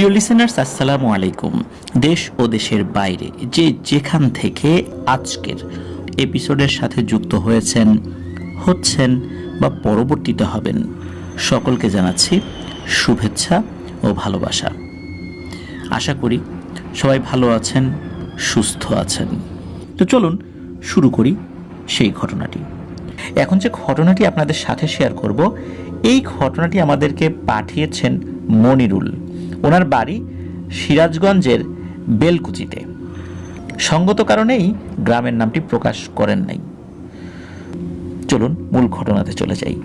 প্রিয় লিসেনার্স আসসালামু আলাইকুম। দেশ ও দেশের বাইরে যে যেখান থেকে আজকের এপিসোডের সাথে যুক্ত হয়েছেন, হচ্ছেন বা পরবর্তীতে হবেন, সকলকে জানাচ্ছি শুভেচ্ছা ও ভালোবাসা। আশা করি সবাই ভালো আছেন, সুস্থ আছেন। তো চলুন শুরু করি সেই ঘটনাটি। এখন যে ঘটনাটি আপনাদের সাথে শেয়ার করব, এই ঘটনাটি আমাদেরকে পাঠিয়েছেন মনিরুল। ওনার বাড়ি সিরাজগঞ্জের বেলকুচিতে। সঙ্গত কারণেই গ্রামের নামটি প্রকাশ করেন নাই। চলুন মূল ঘটনাতে চলে যাই।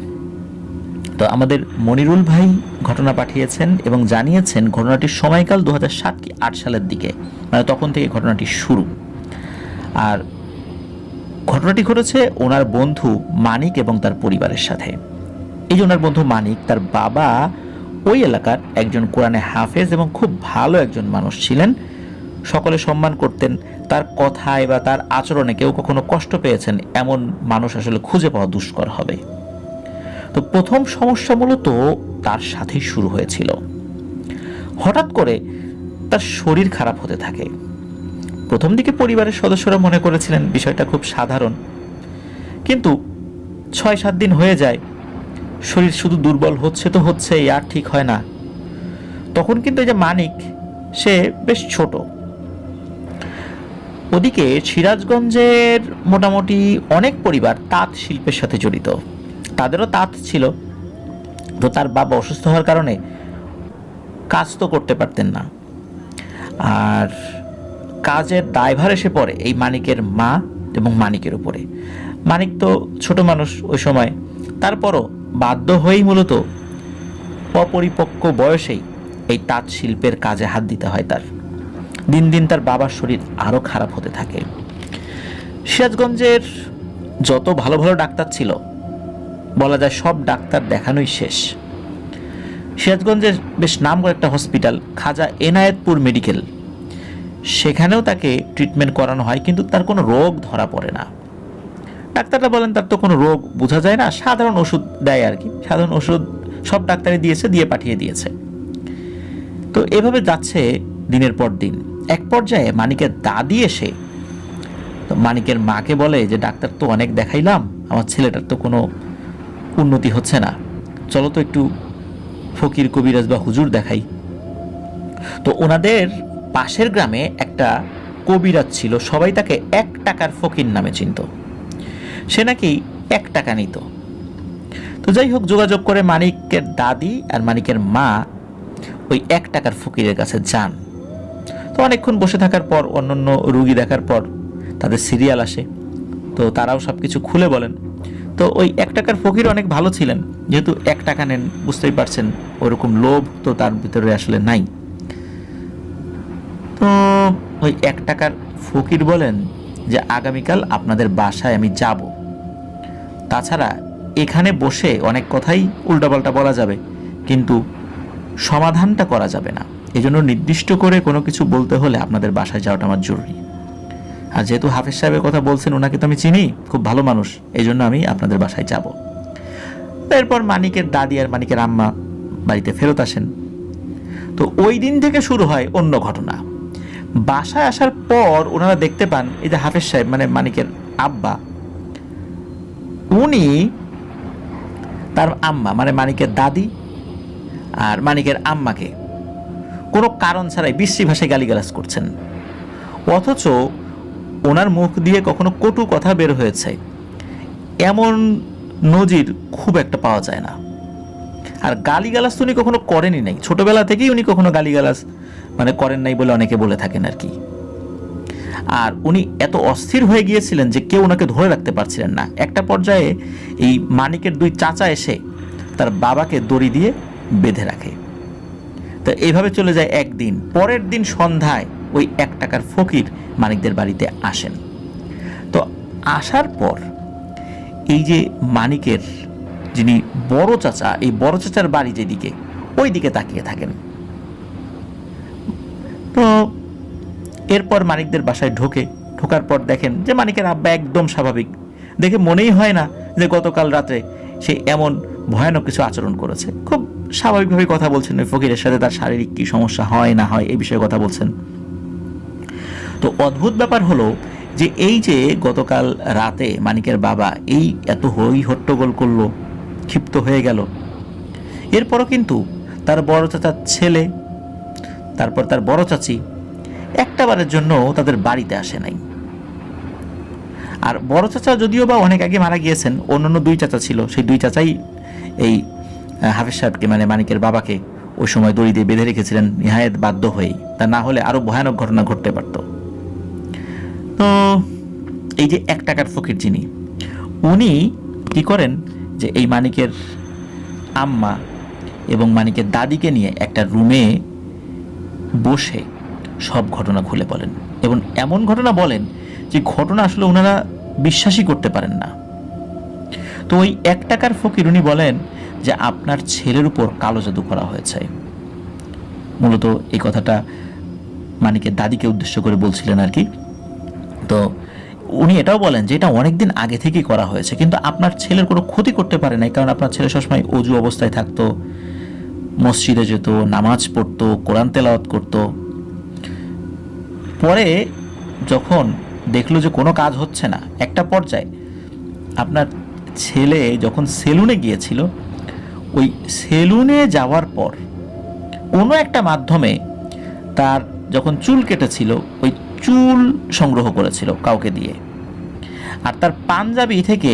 তো আমাদের মনিরুল ভাই ঘটনা পাঠিয়েছেন এবং জানিয়েছেন ঘটনাটির সময়কাল দু হাজার সাত কি আট সালের দিকে মানে তখন থেকে ঘটনাটি শুরু। আর ঘটনাটি ঘটেছে ওনার বন্ধু মানিক এবং তার পরিবারের সাথে। এই যে ওনার বন্ধু মানিক, তার বাবা ওই এলাকার একজন কোরআনে হাফেজ এবং খুব ভালো একজন মানুষ ছিলেন। সকলে সম্মান করতেন, তার কথায় বা তার আচরণে কেউ কখনো কষ্ট পেয়েছেন, এমন মানুষ আসলে খুঁজে পাওয়া দুষ্কর হবে। তো প্রথম সমস্যা মূলত তার সাথেই শুরু হয়েছিল। হঠাৎ করে তার শরীর খারাপ হতে থাকে। প্রথম দিকে পরিবারের সদস্যরা মনে করেছিলেন বিষয়টা খুব সাধারণ। কিন্তু ছয় সাত দিন হয়ে যায় শরীর শুধু দুর্বল হচ্ছে তো হচ্ছে আর ঠিক হয় না। তখন কিন্তু এই যে মানিক, সে বেশ ছোট। ওদিকে সিরাজগঞ্জের মোটামুটি অনেক পরিবার তাঁত শিল্পের সাথে জড়িত। তাদেরও তাঁত ছিল। তো তার বাবা অসুস্থ হওয়ার কারণে কাজ তো করতে পারতেন না। আর কাজের দায়ভার এসে পড়ে এই মানিকের মা এবং মানিকের উপরে। মানিক তো ছোট মানুষ ওই সময়। তারপরও বাধ্য হয়েই মূলত অপরিপক্ক বয়সেই এই তাঁত শিল্পের কাজে হাত দিতে হয় তার। দিন দিন তার বাবার শরীর আরও খারাপ হতে থাকে। সিরাজগঞ্জের যত ভালো ভালো ডাক্তার ছিল, বলা যায় সব ডাক্তার দেখানোই শেষ। সিরাজগঞ্জের বেশ নাম করে একটা হসপিটাল, খাজা এনায়েতপুর মেডিকেল। সেখানেও তাকে ট্রিটমেন্ট করানো হয়, কিন্তু তার কোনো রোগ ধরা পড়ে না। ডাক্তাররা বলেন তার তো কোনো রোগ বোঝা যায় না, সাধারণ ওষুধ দেয় আর কি। সাধারণ ওষুধ সব ডাক্তারই দিয়েছে, দিয়ে পাঠিয়ে দিয়েছে। তো এভাবে যাচ্ছে দিনের পর দিন। এক পর্যায়ে মানিকের দাদি এসে, তো মানিকের মাকে বলে যে, ডাক্তার তো অনেক দেখাইলাম, আমার ছেলেটার তো কোনো উন্নতি হচ্ছে না। চলো তো একটু ফকির কবিরাজ বা হুজুর দেখাই। তো ওনাদের পাশের গ্রামে একটা কবিরাজ ছিল, সবাই তাকে এক টাকার ফকির নামে চিনত। সে নাকি এক টাকা নিত। তো যাই হোক, যোগাযোগ করে মানিকের দাদি আর মানিকের মা ওই এক টাকার ফকিরের কাছে যান। তো অনেকক্ষণ বসে থাকার পর, অন্যান্য রুগী দেখার পর তাদের সিরিয়াল আসে। তো তারাও সব কিছু খুলে বলেন, তো ওই এক টাকার ফকির অনেক ভালো ছিলেন, যেহেতু এক টাকা নেন, বুঝতেই পারছেন ওরকম লোভ তো তার ভিতরে আসলে নাই। তো ওই এক টাকার ফকির বলেন যে, আগামীকাল আপনাদের বাসায় আমি যাব। তাছাড়া এখানে বসে অনেক কথাই উল্টাপাল্টা বলা যাবে, কিন্তু সমাধানটা করা যাবে না। এজন্য নির্দিষ্ট করে কোনো কিছু বলতে হলে আপনাদের বাসায় যাওয়াটা আমার জরুরি। আর যেহেতু হাফেজ সাহেবের কথা বলছেন, ওনাকে তো আমি চিনি, খুব ভালো মানুষ এই জন্য আমি আপনাদের বাসায় যাব। এরপর মানিকের দাদি আর মানিকের আম্মা বাড়িতে ফেরত আসেন। তো ওই দিন থেকে শুরু হয় অন্য ঘটনা। বাসায় আসার পর ওনারা দেখতে পান, এই যে হাফেজ সাহেব মানে মানিকের আব্বা উনি তার আম্মা মানে মানিকের দাদি আর মানিকের আম্মাকে কোনো কারণ ছাড়াই বিশ্রী ভাষায় গালিগালাজ করছেন। অথচ ওনার মুখ দিয়ে কখনো কটু কথা বের হয়েছে। এমন নজির খুব একটা পাওয়া যায় না। আর গালিগালাজ তো উনি কখনো করেনই নাই। ছোটবেলা থেকেই উনি কখনো গালিগালাজ মানে করেন নাই বলে অনেকে বলে থাকেন আর কি। আর উনি এত অস্থির হয়ে গিয়েছিলেন যে কেউ ওনাকে ধরে রাখতে পারছিলেন না। একটা পর্যায়ে এই মানিকের দুই চাচা এসে তার বাবাকে দড়ি দিয়ে বেঁধে রাখে। তো এইভাবে চলে যায় একদিন। পরের দিন সন্ধ্যায় ওই এক টাকার ফকির মানিকদের বাড়িতে আসেন। তো আসার পর এই যে মানিকের যিনি বড় চাচা, এই বড় চাচার বাড়ি যেদিকে ওই দিকে তাকিয়ে থাকেন। তো এরপর মানিকদের বাসায় ঢোকে। ঢোকার পর দেখেন যে মানিকের আব্বা একদম স্বাভাবিক। দেখে মনেই হয় না যে গতকাল রাতে সে এমন ভয়ানক কিছু আচরণ করেছে। খুব স্বাভাবিকভাবে কথা বলছেন ওই ফকিরের সাথে, তার শারীরিক কি সমস্যা হয়, না হয় এই বিষয়ে কথা বলছেন। তো অদ্ভুত ব্যাপার হলো যে এই যে গতকাল রাতে মানিকের বাবা এই এত হই হট্টগোল করল, ক্ষিপ্ত হয়ে গেল। এরপরও কিন্তু তার বড় চাচার ছেলে, তারপর তার বড় চাচি একটা বারের জন্য তাদের বাড়িতে আসে নাই। আর বড় চাচা যদিও বা অনেক আগে মারা গিয়েছেন, অন্যান্য দুই চাচা ছিল, সেই দুই চাচাই এই হাফিজ সাহেবকে মানে মানিকের বাবাকে ওই সময় দড়ি দিয়ে বেঁধে রেখেছিলেন, নিহায়ত বাধ্য হয়েই। তা না হলে আরও ভয়ানক ঘটনা ঘটতে পারত। তো, এই যে এক টাকার ফকির যিনি, উনি কি করেন যে এই মানিকের আম্মা এবং মানিকের দাদিকে নিয়ে একটা রুমে বসে সব ঘটনা খুলে বলেন এবং এমন ঘটনা বলেন যে ঘটনা আসলে ওনারা বিশ্বাসই করতে পারেন না। তো ওই এক টাকার ফকির উনি বলেন যে আপনার ছেলের উপর কালো জাদু করা হয়েছে। মূলত এই কথাটা মানিকের দাদিকে উদ্দেশ্য করে বলছিলেন আর কি। তো উনি এটাও বলেন যে এটা অনেকদিন আগে থেকেই করা হয়েছে, কিন্তু আপনার ছেলের কোনো ক্ষতি করতে পারে নাই, কারণ আপনার ছেলে সবসময় অজু অবস্থায় থাকতো, মসজিদে যেত, নামাজ পড়তো, কোরআন তেলাওয়াত করতো। পরে যখন দেখল যে কোনো কাজ হচ্ছে না, একটা পর্যায়ে আপনার ছেলে যখন সেলুনে গিয়েছিল, ওই সেলুনে যাওয়ার পর কোনো একটা মাধ্যমে তার যখন চুল কেটেছিল, ওই চুল সংগ্রহ করেছিল কাউকে দিয়ে। আর তার পাঞ্জাবি থেকে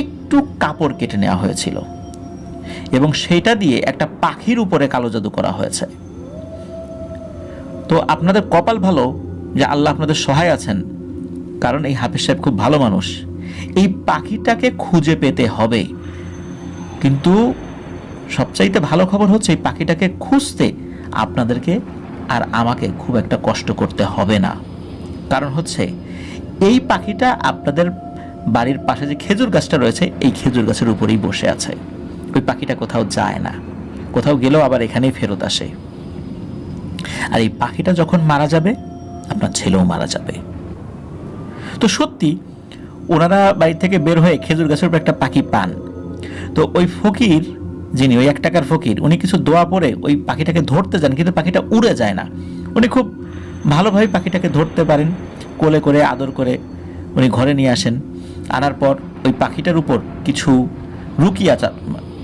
একটু কাপড় কেটে নেওয়া হয়েছিল এবং সেটা দিয়ে একটা পাখির উপরে কালো জাদু করা হয়েছে। তো আপনাদের কপাল ভালো যে আল্লাহ আপনাদের সহায় আছেন? কারণ এই হাফিজ সাহেব খুব ভালো মানুষ। এই পাখিটাকে খুঁজে পেতে হবে। কিন্তু সবচাইতে ভালো খবর হচ্ছে এই পাখিটাকে খুঁজতে আপনাদেরকে আর আমাকে খুব একটা কষ্ট করতে হবে না। কারণ হচ্ছে এই পাখিটা আপনাদের বাড়ির পাশে যে খেজুর গাছটা রয়েছে, এই খেজুর গাছের উপরেই বসে আছে। ওই পাখিটা কোথাও যায় না। কোথাও গেলেও আবার এখানেই ফেরত আসে। আর এই পাখিটা যখন মারা যাবে, আপনার ছেলেও মারা যাবে। তো সত্যি, ওনারা বাড়ি থেকে বের হয়ে খেজুর গাছের উপর একটা পাখি পান। তো ওই ফকির, যিনি ওই এক টাকার ফকির, উনি কিছু দোয়া পরে ওই পাখিটাকে ধরতে যান, কিন্তু পাখিটা উড়ে যায় না। উনি খুব ভালোভাবে পাখিটাকে ধরতে পারেন, কোলে করে, আদর করে উনি ঘরে নিয়ে আসেন। আনার পর ওই পাখিটার উপর কিছু রুকিয়া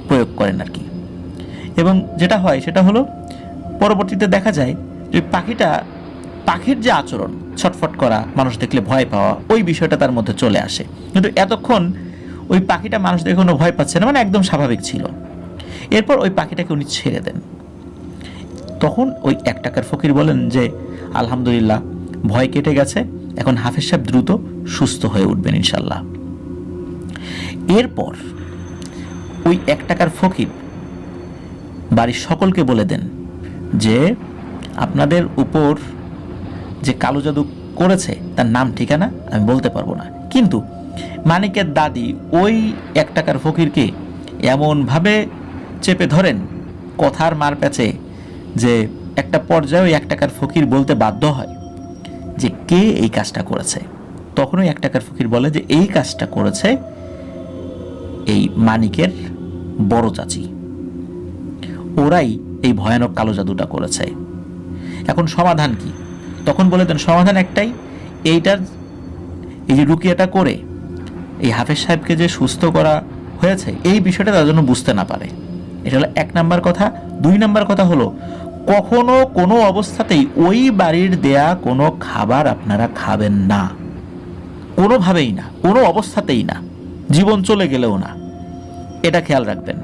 প্রয়োগ করেন আর কি। এবং যেটা হয়, সেটা হলো পরবর্তীতে দেখা যায় যে পাখিটা পাখির যে আচরণ ছটফট করা, মানুষ দেখলে ভয় পাওয়া, ওই বিষয়টা তার মধ্যে চলে আসে। কিন্তু এতক্ষণ ওই পাখিটা মানুষ দেখে কোনো ভয় পাচ্ছে না মানে একদম স্বাভাবিক ছিল। এরপর ওই পাখিটাকে উনি ছেড়ে দেন। তখন ওই এক টাকার ফকির বলেন যে, আলহামদুলিল্লাহ, ভয় কেটে গেছে, এখন হাফেজ সাহেব দ্রুত সুস্থ হয়ে উঠবেন ইনশাল্লাহ এরপর ওই এক টাকার ফকির বাড়ির সকলকে বলে দেন যে আপনাদের উপর যে কালো জাদু করেছে, তার নাম ঠিকানা আমি বলতে পারব না। কিন্তু মানিকের দাদি ওই এক টাকার ফকিরকে এমনভাবে চেপে ধরেন, কথার মার প্যাচে, যে একটা পর্যায়ে ওই এক টাকার ফকির বলতে বাধ্য হয় যে, কে এই কাজটা করেছে? তখন ওই এক টাকার ফকির বলে যে, এই কাজটা করেছে এই মানিকের বড় চাচি। ওরাই এই ভয়ানক কালো জাদুটা করেছে। এখন সমাধান কি? তখন বলে দেন, সমাধান একটাই, এইটার, এই যে রুকিয়াটা করে, এই হাফেজ সাহেবকে যে সুস্থ করা হয়েছে, এই বিষয়টা তার জন্য বুঝতে না পারে। এটা হলো এক নাম্বার কথা। দুই নাম্বার কথা হলো, কখনো কোনো অবস্থাতেই ওই বাড়ির দেয়া কোনো খাবার আপনারা খাবেন না। কোনোভাবেই না, কোনো অবস্থাতেই না। জীবন চলে গেলেও না। এটা খেয়াল রাখবেন।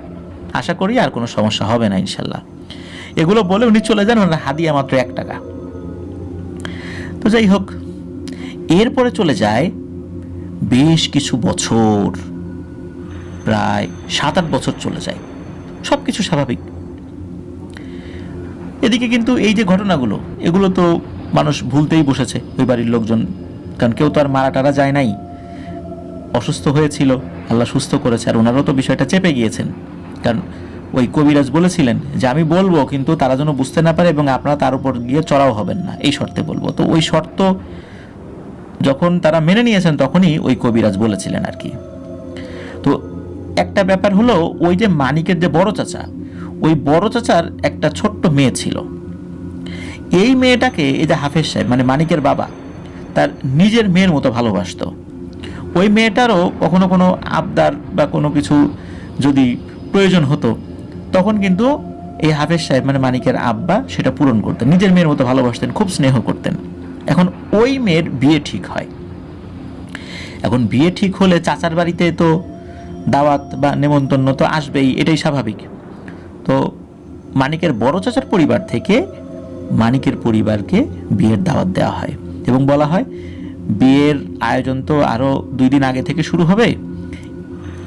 আশা করি আর কোনো সমস্যা হবে না, ইনশাল্লাহ। এগুলো বলে উনি চলে যান, ওনার হাদিয়া মাত্র এক টাকা। তো যাই হোক, এরপরে চলে যায় বেশ কিছু বছর, প্রায় সাত আট বছর চলে যায়। সব কিছু স্বাভাবিক। এদিকে কিন্তু এই যে ঘটনাগুলো, এগুলো তো মানুষ ভুলতেই বসেছে, ওই বাড়ির লোকজন। কারণ কেউ তো আর মারা টারা যায় নাই। অসুস্থ হয়েছিল, আল্লাহ সুস্থ করেছে, আর ওনারও তো বিষয়টা চেপে গিয়েছেন। কারণ ওই কবিরাজ বলেছিলেন যে, আমি বলব, কিন্তু তারা যেন বুঝতে না পারে এবং আপনারা তার উপর গিয়ে চড়াও হবেন না। এই শর্তে বলব। তো ওই শর্ত যখন তারা মেনে নিয়েছেন, তখনই ওই কবিরাজ বলেছিলেন আর কি। তো একটা ব্যাপার হলো, ওই যে মানিকের যে বড় চাচা, ওই বড় চাচার একটা ছোট্ট মেয়ে ছিল। এই মেয়েটাকে, এই যে হাফেজ সাহেব মানে মানিকের বাবা, তার নিজের মেয়ের মতো ভালোবাসতো। ওই মেয়েটারও কখনো কোনো আবদার বা কোনো কিছু যদি প্রয়োজন হতো তখন কিন্তু এই হাফেজ সাহেব মানে মানিকের আব্বা, সেটা পূরণ করতেন। নিজের মেয়ের মতো ভালোবাসতেন, খুব স্নেহ করতেন। এখন ওই মেয়ের বিয়ে ঠিক হয়। এখন বিয়ে ঠিক হলে চাচার বাড়িতে তো দাওয়াত বা নেমন্তন্ন তো আসবেই, এটাই স্বাভাবিক। তো মানিকের বড় চাচার পরিবার থেকে মানিকের পরিবারকে বিয়ের দাওয়াত দেওয়া হয়। এবং বলা হয়, বিয়ের আয়োজন তো আরও দুই দিন আগে থেকে শুরু হবে।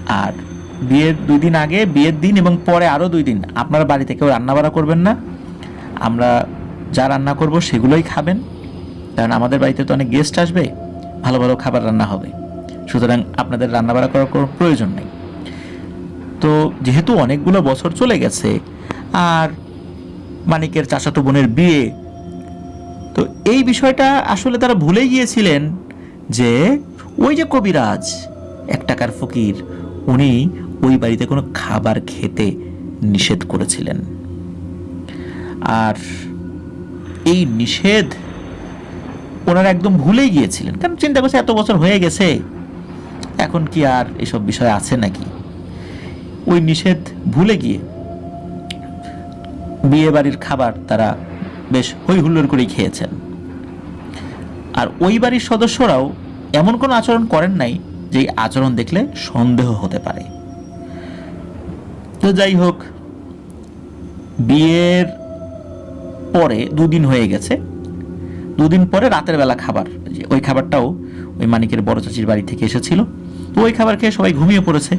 আর বিয়ের দুই দিন আগে, বিয়ের দিন এবং পরে আরও দুই দিন। আপনারা বাড়িতে কেউ রান্নাবাড়া করবেন না। আমরা যা রান্না করব সেগুলোই খাবেন। কারণ আমাদের বাড়িতে তো অনেক গেস্ট আসবে, ভালো ভালো খাবার রান্না হবে। সুতরাং আপনাদের রান্নাবাড়া করার কোনো প্রয়োজন নেই। তো যেহেতু অনেকগুলো বছর চলে গেছে, আর মানিকের চাচাতো বোনের বিয়ে, তো এই বিষয়টা আসলে তারা ভুলে গিয়েছিলেন যে ওই যে কবিরাজ, এক টাকার ফকির উনি ওই বাড়িতে কোনো খাবার খেতে নিষেধ করেছিলেন। আর এই নিষেধ ওনারা একদম ভুলেই গিয়েছিলেন। কারণ চিন্তা করছে এত বছর হয়ে গেছে, এখন কি আর এসব বিষয় আছে নাকি? ওই নিষেধ ভুলে গিয়ে বিয়ে বাড়ির খাবার তারা বেশ হই হুল্লোড় করেই খেয়েছেন। আর ওই বাড়ির সদস্যরাও এমন কোনো আচরণ করেন নাই যে আচরণ দেখলে সন্দেহ হতে পারে। তো যাই হোক, বিয়ের পরে দুদিন হয়ে গেছে। দুদিন পরে রাতের বেলা খাবার ওই খাবারটাও ওই মানিকের বড় চাচির বাড়ি থেকে এসেছিল। তো ওই খাবার খেয়ে সবাই ঘুমিয়ে পড়েছে।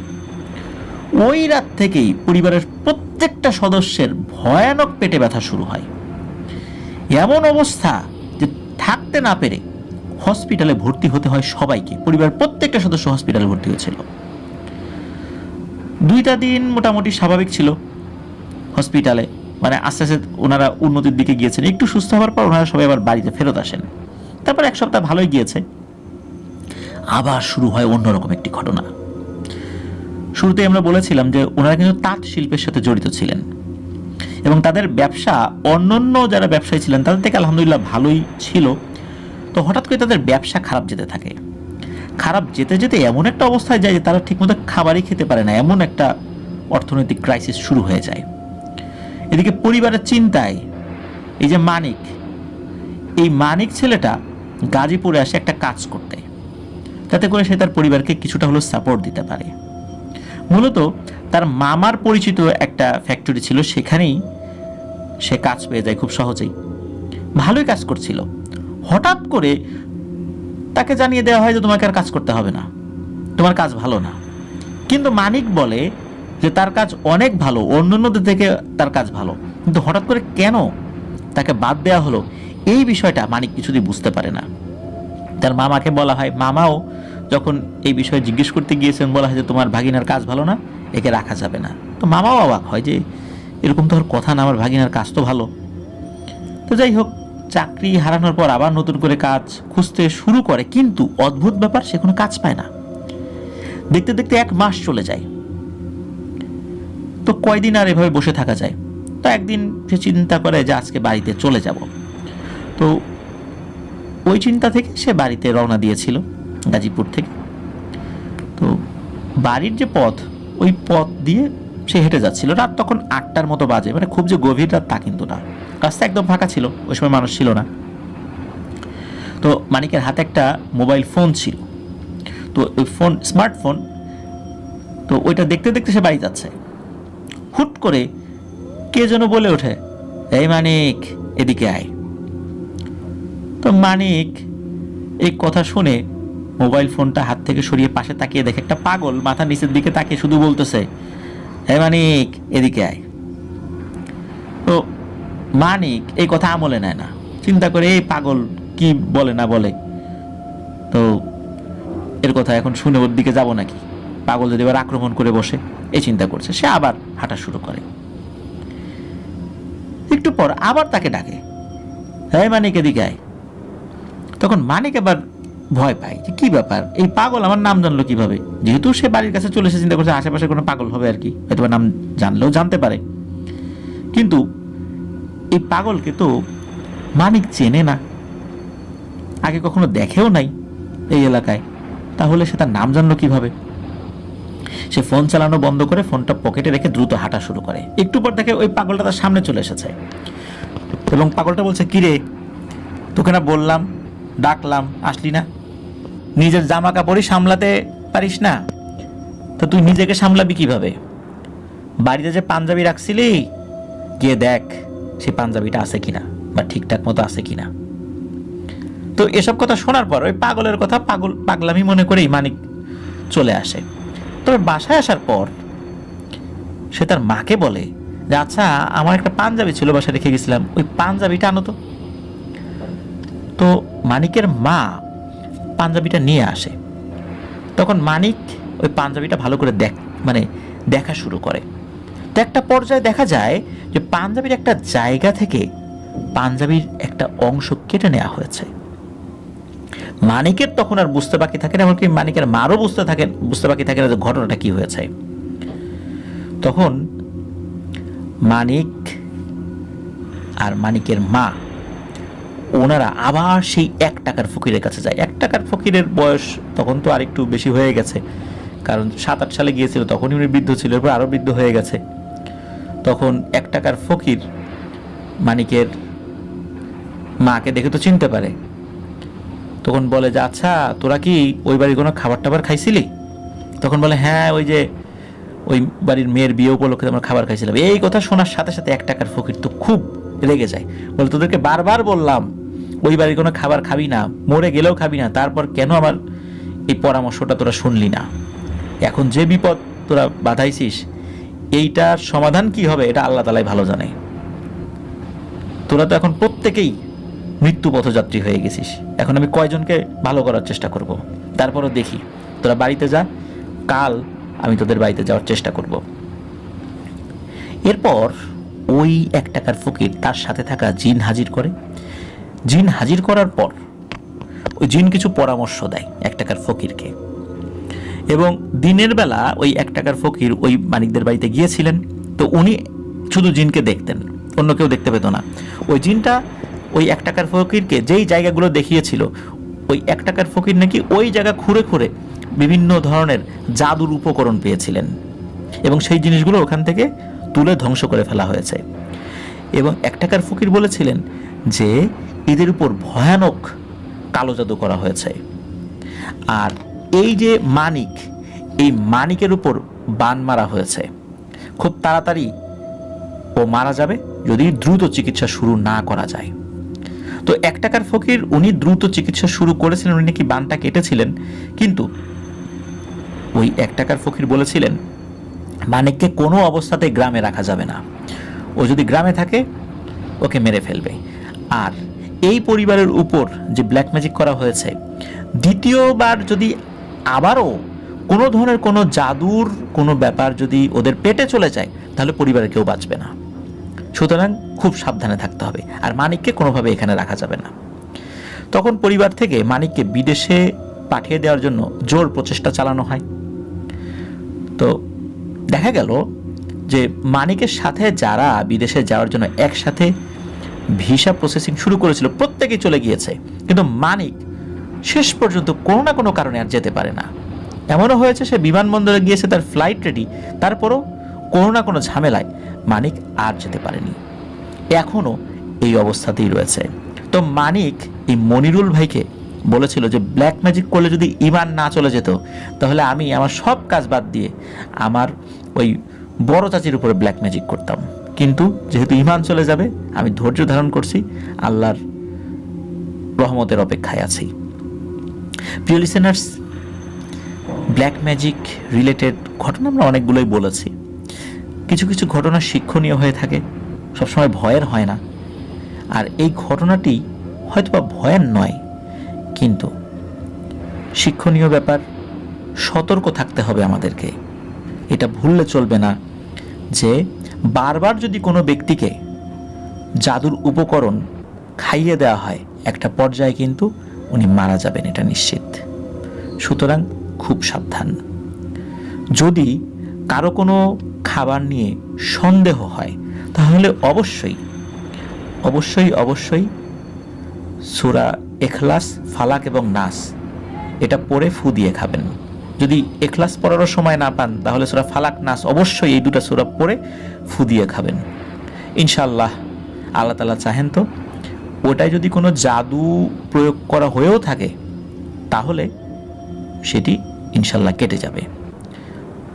ওই রাত থেকেই পরিবারের প্রত্যেকটা সদস্যের ভয়ানক পেটে ব্যথা শুরু হয়। এমন অবস্থা যে থাকতে না পেরে হসপিটালে ভর্তি হতে হয় সবাইকে। পরিবার প্রত্যেকটা সদস্য হসপিটালে ভর্তি হয়েছিল। দুইটা দিন মোটামুটি স্বাভাবিক ছিল হসপিটালে। মানে আস্তে আস্তে ওনারা উন্নতির দিকে গিয়েছেন। একটু সুস্থ হওয়ার পর ওনারা সবাই আবার বাড়িতে ফেরত আসেন। তারপর এক সপ্তাহ ভালোই গিয়েছে। আবার শুরু হয় অন্যরকম একটি ঘটনা। শুরুতে আমরা বলেছিলাম যে ওনারা কিন্তু তাঁত শিল্পের সাথে জড়িত ছিলেন। এবং তাদের ব্যবসা অন্যান্য যারা ব্যবসায়ী ছিলেন, তাদের থেকে আলহামদুলিল্লাহ ভালোই ছিল। তো হঠাৎ করে তাদের ব্যবসা খারাপ যেতে থাকে। খারাপ যেতে যেতে এমন একটা অবস্থায় যায় যে তারা ঠিকমতো খাবারই খেতে পারে না, এমন একটা অর্থনৈতিক ক্রাইসিস শুরু হয়ে যায়। এদিকে পরিবারের চিন্তায়, এই যে মানিক, এই মানিক ছেলেটা গাজীপুরে আসে একটা কাজ করতে। যাতে করে সে তার পরিবারকে কিছুটা হলেও সাপোর্ট দিতে পারে। মূলত তার মামার পরিচিত একটা ফ্যাক্টরি ছিল, সেখানেই সে কাজ পেয়ে যায় খুব সহজেই। ভালোই কাজ করছিল। হঠাৎ করে তাকে জানিয়ে দেওয়া হয় যে তোমাকে আর কাজ করতে হবে না। তোমার কাজ ভালো না। কিন্তু মানিক বলে যে তার কাজ অনেক ভালো, অন্যান্যদের থেকে তার কাজ ভালো। কিন্তু হঠাৎ করে কেন তাকে বাদ দেওয়া হলো, এই বিষয়টা মানিক কিছুতেই বুঝতে পারে না। তার মামাকে বলা হয়, মামাও যখন এই বিষয়ে জিজ্ঞেস করতে গিয়েছেন, বলা হয় যে তোমার ভাগিনার কাজ ভালো না, একে রাখা যাবে না। তো মামাও অবাক হয় যে এরকম তো আর কথা না, আমার ভাগিনার কাজ তো ভালো। তো যাই হোক চাকরি হারানোর পর আবার নতুন করে কাজ খুঁজতে শুরু করে, কিন্তু অদ্ভুত ব্যাপার, সে কোনো কাজ পায় না। দেখতে দেখতে এক মাস চলে যায়। তো কয়দিন আর এভাবে বসে থাকা যায়? তো একদিন সে চিন্তা করে যে আজকে বাড়িতে চলে যাব। তো ওই চিন্তা থেকে সে বাড়িতে রওনা দিয়েছিল, গাজীপুর থেকে। তো বাড়ির যে পথ, ওই পথ দিয়ে সে হেঁটে যাচ্ছিল। রাত তখন আটটার মতো বাজে মানে খুব যে গভীর রাত তা কিন্তু না। রাস্তা একদম ফাঁকা ছিল, ওই সময় মানুষ ছিল না। তো মানিকের হাতে একটা মোবাইল ফোন ছিল। তো ওই ফোন, স্মার্টফোন, তো ওইটা দেখতে দেখতে সে বাড়ি যাচ্ছে। হুট করে কে যেন বলে ওঠে, এই মানিক, এদিকে আয়। তো মানিক এই কথা শুনে মোবাইল ফোনটা হাত থেকে সরিয়ে পাশে তাকিয়ে দেখে একটা পাগল মাথা নিচের দিকে তাকিয়ে শুধু বলতেছে হে মানিক, এদিকে আয়। মানিক এই কথা আমলে নেয় না। চিন্তা করে, এই পাগল, কি বলে না বলে? তো এর কথা এখন শুনে ওর দিকে যাব নাকি? পাগল যদি এবার আক্রমণ করে বসে এই চিন্তা করছে। সে আবার হাঁটা শুরু করে। একটু পর আবার তাকে ডাকে হ্যাঁ মানিক, এদিকে আয়। তখন মানিক এবার ভয় পায় যে, কি ব্যাপার? এই পাগল আমার নাম জানলো কীভাবে? যেহেতু সে বাড়ির কাছে চলে এসে চিন্তা করছে, আশেপাশে কোনো পাগল হবে আর কি হয়তো নাম জানলেও জানতে পারে। কিন্তু এই পাগলকে তো মানিক চেনে না। আগে কখনো দেখেও নাই এই এলাকায়। তাহলে সে তার নাম জানলো কীভাবে? সে ফোন চালানো বন্ধ করে ফোনটা পকেটে রেখে দ্রুত হাঁটা শুরু করে। একটু পর দেখে ওই পাগলটা তার সামনে চলে এসেছে। এবং পাগলটা বলছে, কিরে, তোকে না বললাম, ডাকলাম, আসলি না? নিজের জামা কাপড়ই সামলাতে পারিস না? তো তুই নিজেকে সামলাবি কীভাবে? বাড়িতে যে পাঞ্জাবি রাখছিলি, গিয়ে দেখ। সেই পাঞ্জাবিটা আছে কিনা বা ঠিকঠাক মতো আছে কিনা। তো এসব কথা শোনার পর ওই পাগলের কথা পাগল, পাগলামি মনে করেই মানিক চলে আসে। তবে বাসায় আসার পর সে তার মাকে বলে যে আচ্ছা আমার একটা পাঞ্জাবি ছিল, বাসায় রেখে গেছিলাম। ওই পাঞ্জাবিটা আনো তো। তো মানিকের মা পাঞ্জাবিটা নিয়ে আসে। তখন মানিক ওই পাঞ্জাবিটা ভালো করে দেখ মানে দেখা শুরু করে। তো একটা পর্যায়ে দেখা যায় যে পাঞ্জাবির একটা জায়গা থেকে পাঞ্জাবির একটা অংশ কেটে নেওয়া হয়েছে। মানিকের তখন আর বুঝতে বাকি থাকে না, এমনকি মানিকের মারও বুঝতে থাকেন, বুঝতে বাকি থাকে না যে ঘটনাটা কি হয়েছে। তখন মানিক আর মানিকের মা, ওনারা আবার সেই এক টাকার ফকিরের কাছে যায়। এক টাকার ফকিরের বয়স তখন তো আরেকটু বেশি হয়ে গেছে, কারণ সাত আট সালে গিয়েছিল, তখনই উনি বৃদ্ধ ছিল, এরপর আরও বৃদ্ধ হয়ে গেছে। তখন এক টাকার ফকির মানিকের মাকে দেখে তো চিনতে পারে। তখন বলে যে আচ্ছা তোরা কি ওই বাড়ির কোনো খাবার টাবার খাইছিলি? তখন বলে হ্যাঁ ওই যে, ওই বাড়ির মেয়ের বিয়ে উপলক্ষে আমরা খাবার খাইছিলাম। এই কথা শোনার সাথে সাথে এক টাকার ফকির তো খুব রেগে যায়। বলে, তোদেরকে বারবার বললাম, ওই বাড়ির কোনো খাবার খাবি না, মরে গেলেও খাবি না, তারপর কেন আমার এই পরামর্শটা তোরা শুনলি না? এখন যে বিপদ তোরা বাধাইছিস এইটার সমাধান কি হবে, এটা আল্লাহ তালাই ভালো জানে। তোরা তো এখন প্রত্যেকেই মৃত্যু পথযাত্রী হয়ে গেছিস। এখন আমি কয়জনকে ভালো করার চেষ্টা করব। তারপরও দেখি। তোরা বাড়িতে যা, কাল আমি তোদের বাড়িতে যাওয়ার চেষ্টা করব। এরপর ওই এক টাকার ফকির তার সাথে থাকা জিন হাজির করে। জিন হাজির করার পর ওই জিন কিছু পরামর্শ দেয় এক টাকার ফকিরকে। এবং দিনের বেলা ওই এক টাকার ফকির ওই মানিকদের বাড়িতে গিয়েছিলেন। তো উনি শুধু জিনকে দেখতেন, অন্য কেউ দেখতে পেত না। ওই জিনটা ওই এক টাকার ফকিরকে যেই জায়গাগুলো দেখিয়েছিল, ওই এক টাকার ফকির নাকি ওই জায়গা খুঁড়ে খুঁড়ে বিভিন্ন ধরনের জাদুর উপকরণ পেয়েছিলেন এবং সেই জিনিসগুলো ওখান থেকে তুলে ধ্বংস করে ফেলা হয়েছে। এবং এক টাকার ফকির বলেছিলেন যে, এদের উপর ভয়ানক কালো জাদু করা হয়েছে। আর এই যে মানিক, এই মানিকের উপর বান মারা হয়েছে। খুব তাড়াতাড়ি ও মারা যাবে যদি দ্রুত চিকিৎসা শুরু না করা যায়। তো এক টাকার ফকির উনি দ্রুত চিকিৎসা শুরু করেছিলেন, উনি নাকি বানটা কেটেছিলেন, কিন্তু ওই এক টাকার ফকির বলেছিলেন, মানিককে কোনো অবস্থাতে গ্রামে রাখা যাবে না। ও যদি গ্রামে থাকে, ওকে মেরে ফেলবে। আর এই পরিবারের উপর যে ব্ল্যাক ম্যাজিক করা হয়েছে, দ্বিতীয়বার যদি আবারও কোনো ধরনের কোনো জাদুর কোনো ব্যাপার যদি ওদের পেটে চলে যায়, তাহলে পরিবারে কেউ বাঁচবে না। সুতরাং খুব সাবধানে থাকতে হবে, আর মানিককে কোনোভাবে এখানে রাখা যাবে না। তখন পরিবার থেকে মানিককে বিদেশে পাঠিয়ে দেওয়ার জন্য জোর প্রচেষ্টা চালানো হয়। তো দেখা গেল যে মানিকের সাথে যারা বিদেশে যাওয়ার জন্য একসাথে ভিসা প্রসেসিং শুরু করেছিল, প্রত্যেকেই চলে গিয়েছে। কিন্তু মানিক শেষ পর্যন্ত কোনো না কোনো কারণে আর যেতে পারে না। এমনও হয়েছে সে বিমানবন্দরে গিয়েছে, তার ফ্লাইট রেডি তারপরও কোনো না কোনো ঝামেলায় মানিক আর যেতে পারেনি। এখনও এই অবস্থাতেই রয়েছে। তো মানিক, এই মনিরুল ভাইকে বলেছিল যে ব্ল্যাক ম্যাজিক করলে যদি ইমান না চলে যেত, তাহলে আমি আমার সব কাজ বাদ দিয়ে আমার ওই বড় চাচির উপরে ব্ল্যাক ম্যাজিক করতাম। কিন্তু যেহেতু ইমান চলে যাবে, আমি ধৈর্য ধারণ করছি, আল্লাহর রহমতের অপেক্ষায় আছি। প্রিয় লিসেনার্স ব্ল্যাক ম্যাজিক রিলেটেড ঘটনা আমরা অনেকগুলোই বলেছি। কিছু কিছু ঘটনা শিক্ষণীয় হয়ে থাকে, সবসময় ভয়ের হয় না। আর এই ঘটনাটি হয়তোবা ভয়ের নয়, কিন্তু শিক্ষণীয় ব্যাপার, সতর্ক থাকতে হবে আমাদেরকে। এটা ভুললে চলবে না যে বারবার যদি কোনো ব্যক্তিকে জাদুর উপকরণ খাইয়ে দেওয়া হয়, একটা পর্যায়ে কিন্তু উনি মারা যাবেন, এটা নিশ্চিত। সুতরাং খুব সাবধান। যদি কারও কোনো খাবার নিয়ে সন্দেহ হয়, তাহলে অবশ্যই অবশ্যই অবশ্যই সুরা এখলাস, ফালাক এবং নাস, এটা পরে ফু দিয়ে খাবেন। যদি এখলাস পড়ারও সময় না পান, তাহলে সুরা ফালাক, নাস অবশ্যই এই দুটো সুরা পরে ফু দিয়ে খাবেন। ইনশাল্লাহ আল্লাহ তালা চাহেন তো ওটায় যদি কোনো জাদু প্রয়োগ করা হয়েও থাকে, তাহলে সেটি ইনশাল্লাহ কেটে যাবে।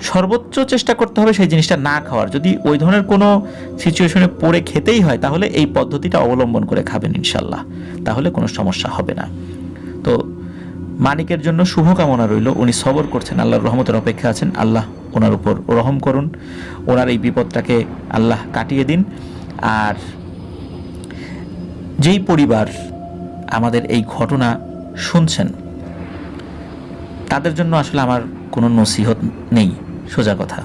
সর্বোচ্চ চেষ্টা করতে হবে সেই জিনিসটা না খাওয়ার। যদি ওই ধরনের কোনো সিচুয়েশনে পড়ে খেতেই হয়, তাহলে এই পদ্ধতিটা অবলম্বন করে খাবেন ইনশাল্লাহ। তাহলে কোনো সমস্যা হবে না। তো মানিকের জন্য শুভকামনা রইল। উনি সবর করছেন, আল্লাহর রহমতের অপেক্ষা আছেন। আল্লাহ ওনার উপর রহম করুন। ওনার এই বিপদটাকে আল্লাহ কাটিয়ে দিন। আর যেই পরিবার আমাদের এই ঘটনা শুনছেন, তাদের জন্য আসলে আমার কোনো নসিহত নেই, সোজা কথা।